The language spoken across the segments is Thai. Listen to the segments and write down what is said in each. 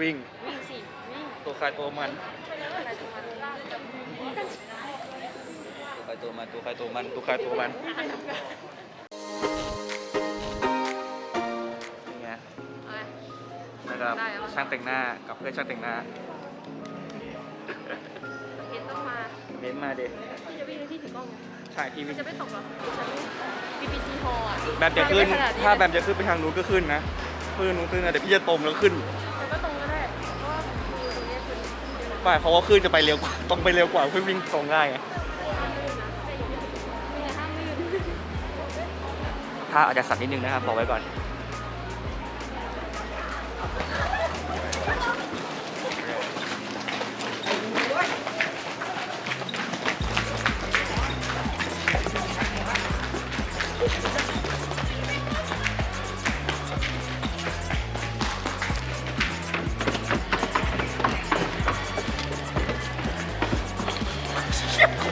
วิ่ง วิ่งสิวิ่งตัวใครตัวมันอะไรตรงนั้นตัวใครตัวมัน ตัวใครตัวมัน ตัวใครตัวมันนี่ไงอะไรนะครับได้แล้วช่างแต่งหน้ากับเพื่อนช่างแต่งหน้าเห็นต้องมาเน้นมาเด็ดพี่จะวิ่งในที่ถือกล้องไงใช่พี่มัวิ่นงจะไม่ตกหรอฉัน BBC Hall อะแบบจะขึ้นไม่ขดถ้าแบบจะขึ้นไปทางนู้นก็ขึ้นนะขึ้นนู้นขึ้นนะเดี๋ยวพี่จะตรงแล้วขึ้น ไม่เพราะว่าขึ้นจะไปเร็วกว่าต้องไปเร็วกว่าเพื่อวิ่งตรงได้ไงห้ามลื่นนะนี่ไงห้ามลื่นถ้าอาจจะสั่นนิดนึงนะครับบอกไว้ก่อน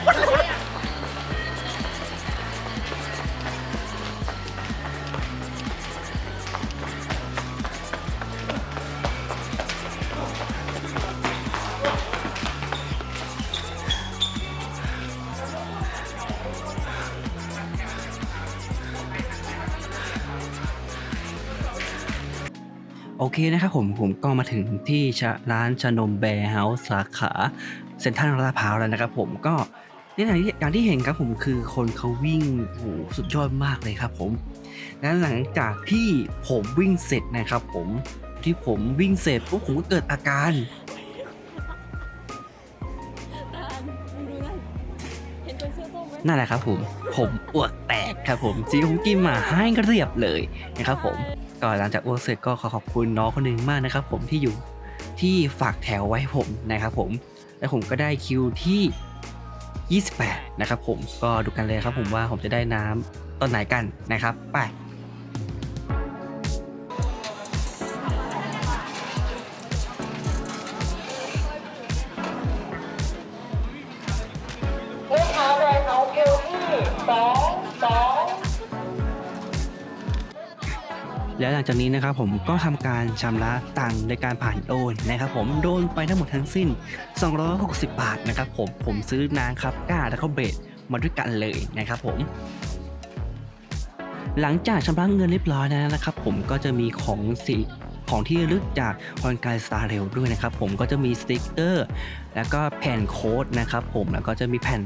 โอเคนะครับผมผมก็มาถึงที่ร้านชนมแบร์เฮาส์สาขาเซ็นทรัลลาดพร้าวแล้วนะครับผมก็ นี่อย่างอย่างที่เห็นครับผมคือคนเขาวิ่งโหสุดยอดมากเลยครับผมและหลังจากที่ผมวิ่งเสร็จนะครับผมที่ผมวิ่งเสร็จปุ๊บผมก็เกิดอาการนั่นแหละครับผมผมอ้วกแตกครับผมจีผมกินมาให้เรียบเลยนะครับผมก็หลังจากอ้วกเสร็จก็ขอขอบคุณน้องคนหนึ่งมากนะครับ ผมที่อยู่ที่ฝากแถวไว้ให้ผมนะครับผมและผมก็ได้คิวที่ 28 นะครับผมก็ดูกันเลยครับผมว่าผมจะได้น้ำตอนไหนกันนะครับ ไปลูกค้าเลยเอาคิวที่สอง แล้วหลังจากนี้นะครับผมก็ทำการชำระตังค์ในการผ่านโอนนะครับผมโดนไปทั้งหมดทั้งสิ้น 260 บาทนะครับผมผมซื้อน้ำครับก้าแล้วก็เบรดมาด้วยกันเลยนะครับผมหลังจากชำระเงินเรียบร้อยแล้วนะครับ ผมก็จะมีของสีของที่ลึกจากฮอนการสตาร์เรลด้วยนะครับ ผมก็จะมีสติกเกอร์ แล้วก็แผ่นโค้ดนะครับ ผมแล้วก็จะมีแผ่น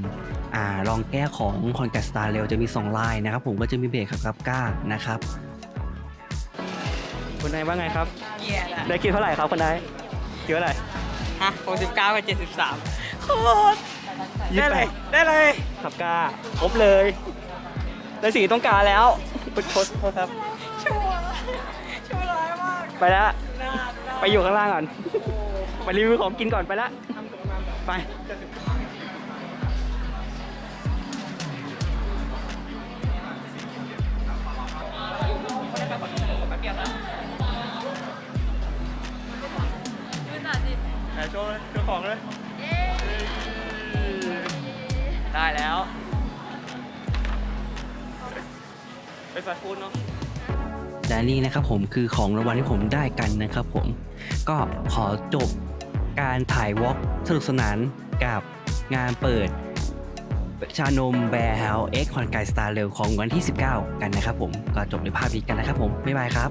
อ่ารองแก้ของฮอนการสตาร์เรลจะมีสองลายนะครับ ผมก็จะมีเบรกกับก้านะครับ คุณนายว่าไงครับเยี่ยละได้คิวเท่าไหร่ครับคุณนายคิวเท่าไหร่ฮะ69กับ73โคตรยี่ได้สิบแปเลยดได้เลยขับกล้าครบเลยได้สีต้องการแล้วคุณโทษโทษครับ ชั่วชั่วร้ายมากไปแล้วหน้าหน้าไปอยู่ข้างล่างก่อน ไปรีวิวของกินก่อนไปละไป โชว์เลยโชว์ของเลยเอ๊ะได้แล้วเป็นฟาสต์ฟู้ดเนาะ และนี่นะครับผมคือของรางวัลที่ผมได้กันนะครับผม ก็ขอจบการถ่ายวอล์กสนุกสนานกับงานเปิด ชานมแบร์เฮาส์เอ็กคอนไกสตาร์เรลของวันที่ 19 กันนะครับผม ก็จบในภาพนี้กันนะครับผม บ๊ายบายครับ